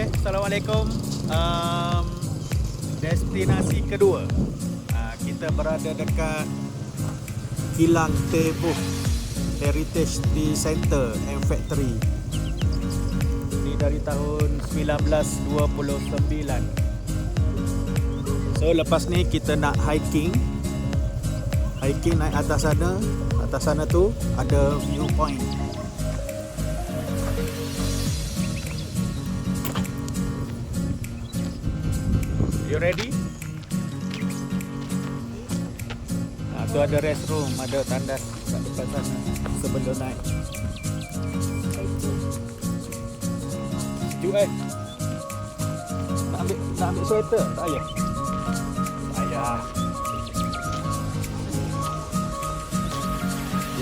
Okay, Assalamualaikum. Um, Destinasi kedua. Uh, Kita berada dekat Kilang Tebuh Heritage Tea Center and Factory. Ini dari tahun 1929 So lepas ni kita nak hiking. Hiking naik atas sana. Atas sana tu ada viewpoint You ready? Ah, tu ada restroom, ada tandas kat depan sana sebelum naik. Sejuk eh? Nak ambil, nak ambil sweater? Tak payah? Tak payah.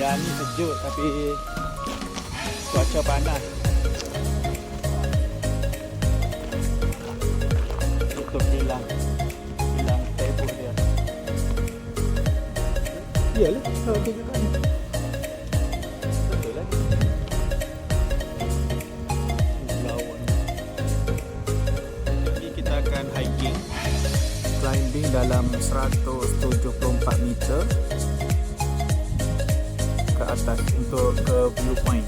Ya ni sejuk tapi cuaca panas. Juga Betul lah kita akan hiking. Climbing dalam 174 meter Ke atas untuk ke viewpoint.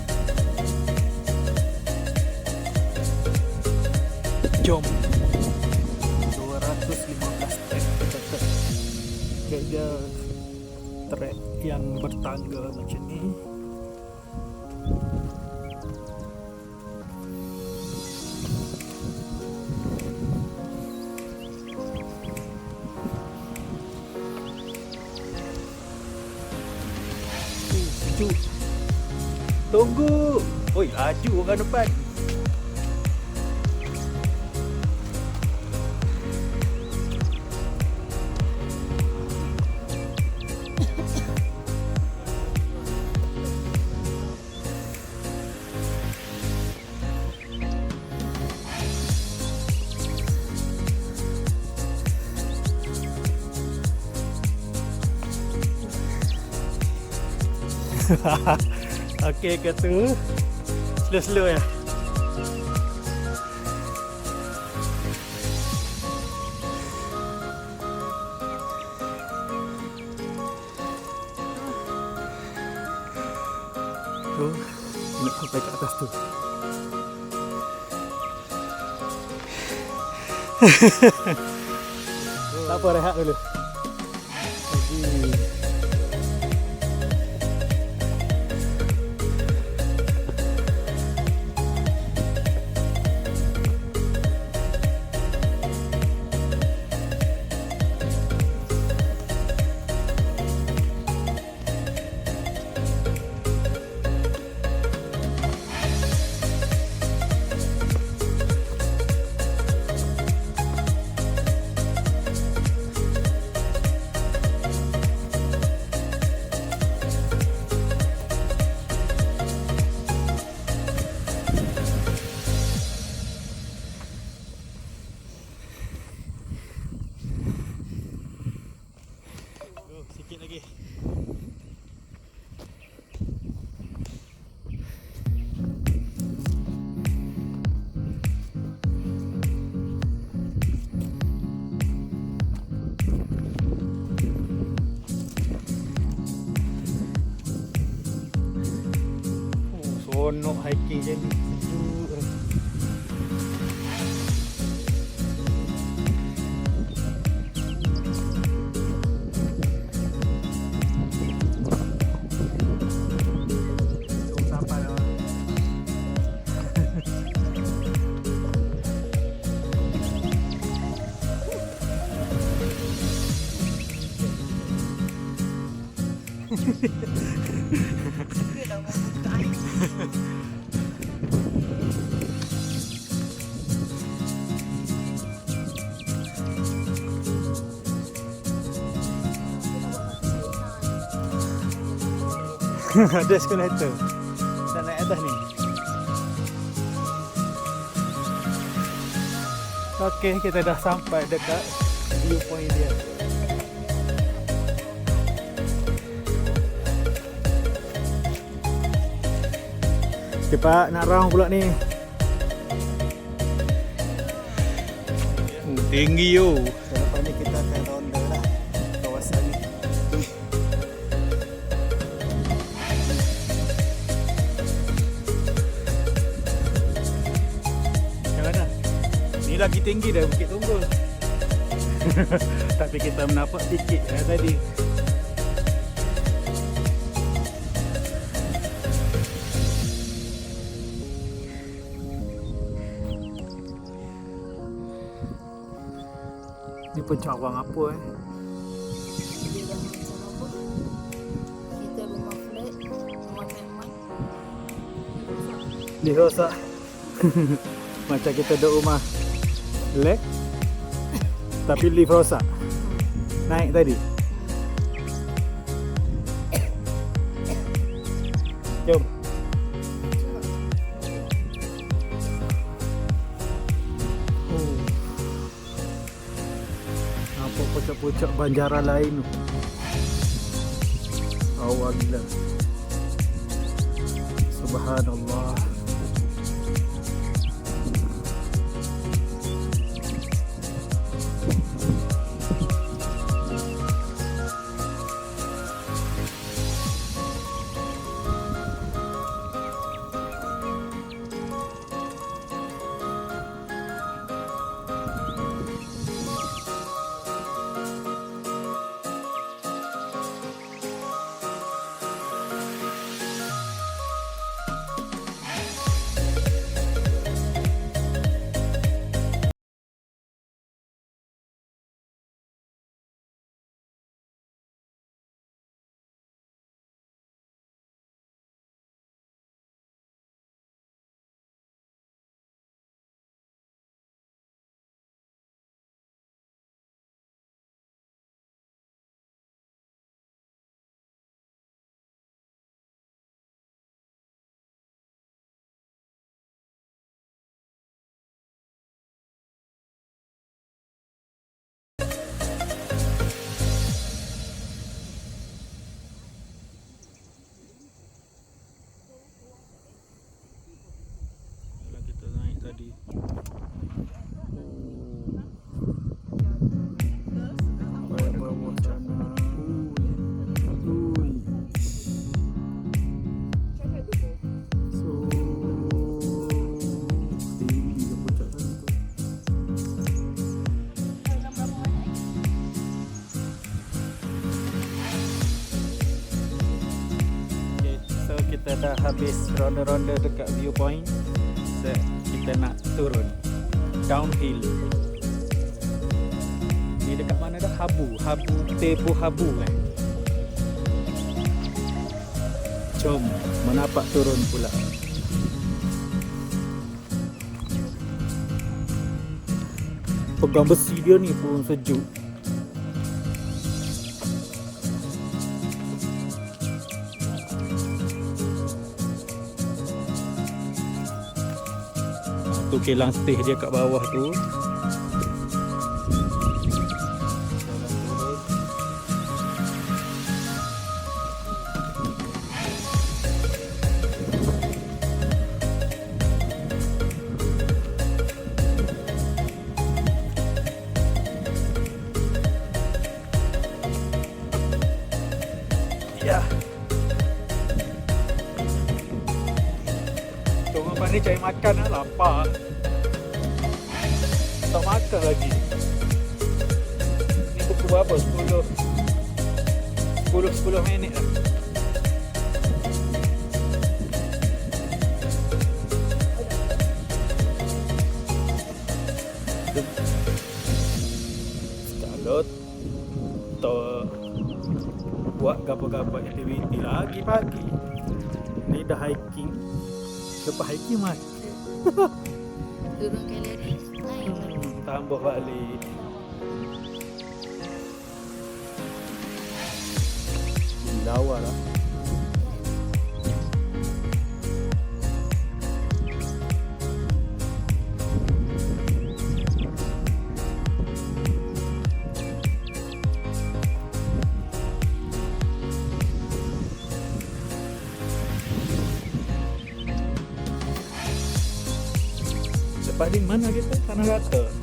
Jom. 215 trek dekat Kayak trek yang bertangga macam ni. Tunggu. Oi, laju orang depan Okey ke tu Slow-slow ya Tu Nak sampai ke atas tu? Tak apa rehat dulu Oh, seronok hiking je Ada eskalator. Kita naik atas ni. Okey, kita dah sampai dekat viewpoint dia. Cepat nak round pula ni. Tinggi yo. Lagi tinggi dah Bukit Tunggul. Tapi kita menapak sikit lah tadi. Ni pencawang apa eh? Dia dah macam apa Kita rumah flat Rumah temat Lift rosak Macam kita duduk rumah Lek. Tapi lift rosak. Naik tadi. Jom. Oh. Nampak pucak-pucak banjaran lain tu. Awal gila Subhanallah so kita dah habis ronda-ronda dekat viewpoint. Kita nak turun downhill. Ni dekat mana dah? Habu, Habu, Tebu Habu kan. Jom menapak turun pula. Pegang besi dia ni pun sejuk. Tu kilang setih dia kat bawah tu gapa-gapa aktiviti lagi pagi. Ni dah hiking. Lepas hiking makan. Turun Naik Hmm, tambah balik. Lawa lah. Ni mana kita? Tanah rata.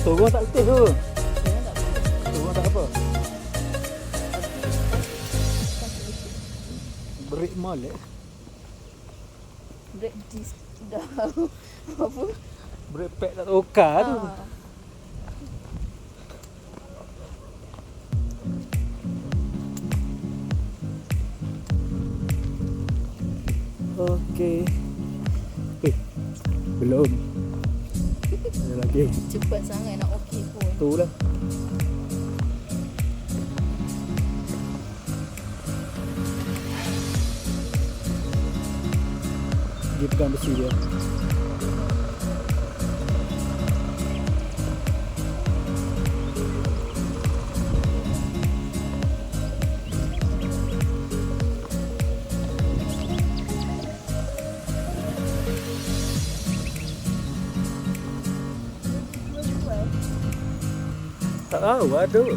Turun tak letih tu. Jangan tak apa. Break molek. Break disc dah apa? Break pad tak tukar tu. Ah. Okey. Eh, belum. Ada lagi. Cepat sangat nak okey pun. Tu lah. Dia pegang besi dia. Tak tahu, ada. Oh.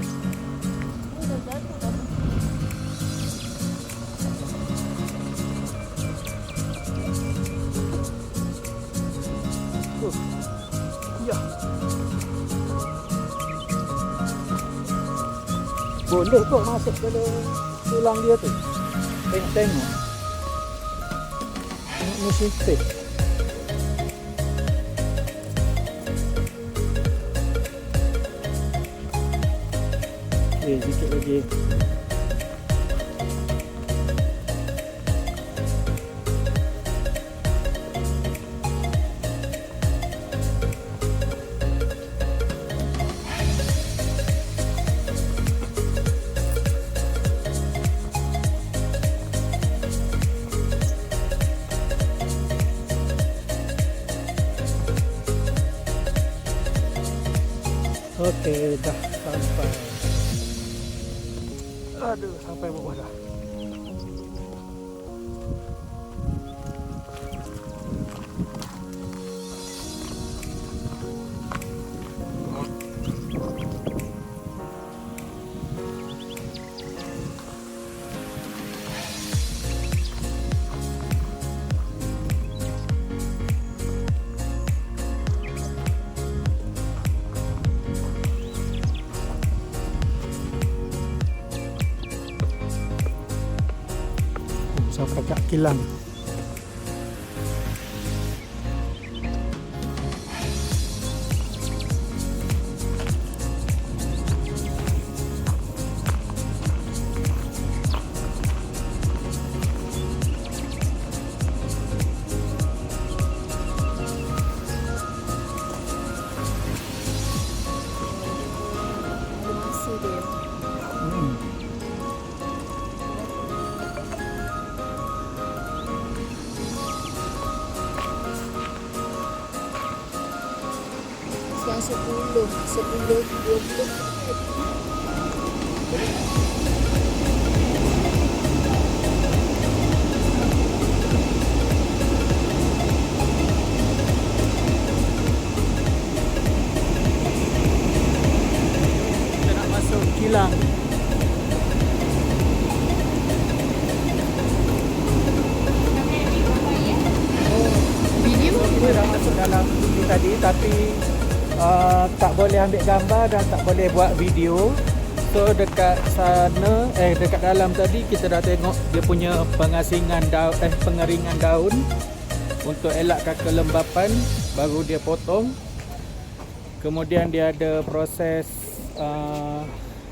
Ya. Boleh kok masuk dalam tulang dia tu. Tengok-tengok. Tengok mesin steak. Eh, sikit lagi. Okey, Aduh, sampai kilang. 我。Boleh ambil gambar dan tak boleh buat video. So dekat sana eh dekat dalam tadi kita dah tengok dia punya pengasingan daun eh pengeringan daun untuk elakkan kelembapan baru dia potong. Kemudian dia ada proses uh,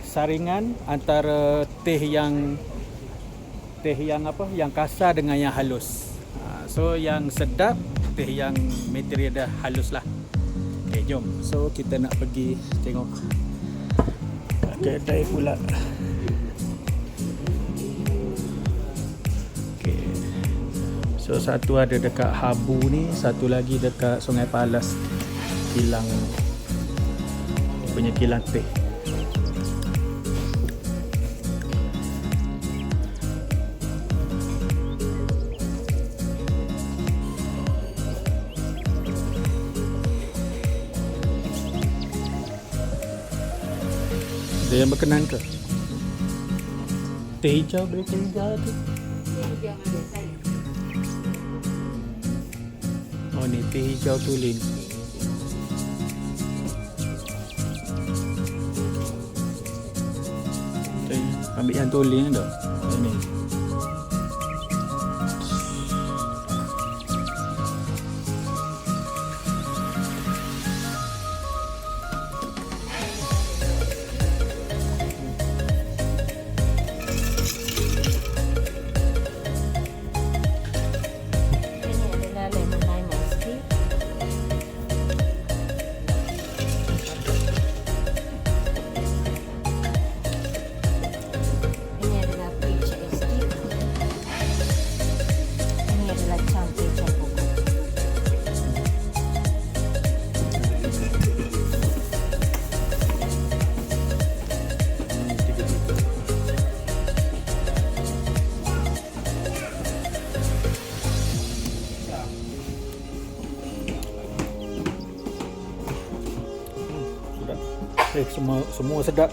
saringan antara teh yang teh yang apa yang kasar dengan yang halus. Ha, so yang sedap teh yang material dah halus lah. Jom. So kita nak pergi tengok kedai pula. Okay. So satu ada dekat Habu ni, satu lagi dekat Sungai Palas. Kilang punya kilang teh. Ayan ba kananta? Teja breaking dati. Oh, ni Teja tulin. Ambil yang tulin dah. Ini. Semua semua sedap.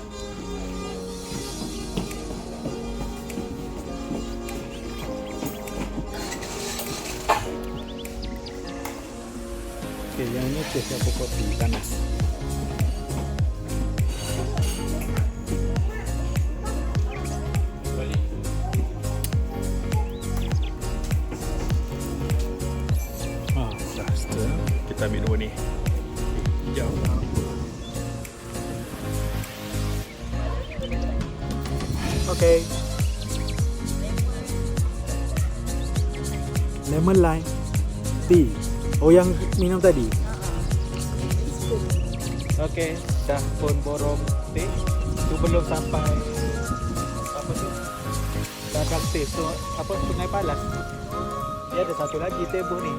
Okey, yang ini taste apa kopi panas. Ah, kita ambil dua ni. Hijau. Okay. Lemon lime tea. Oh yang minum tadi. Okay, dah pun borong teh. Tu belum sampai apa tu? Dadang teh tu apa Sungai Palas. Dia ada satu lagi table ni.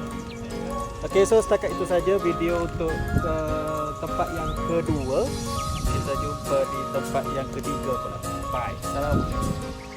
Okay, so setakat itu saja video untuk uh, tempat yang kedua. Kita jumpa di tempat yang ketiga pula. Bye. Assalamualaikum.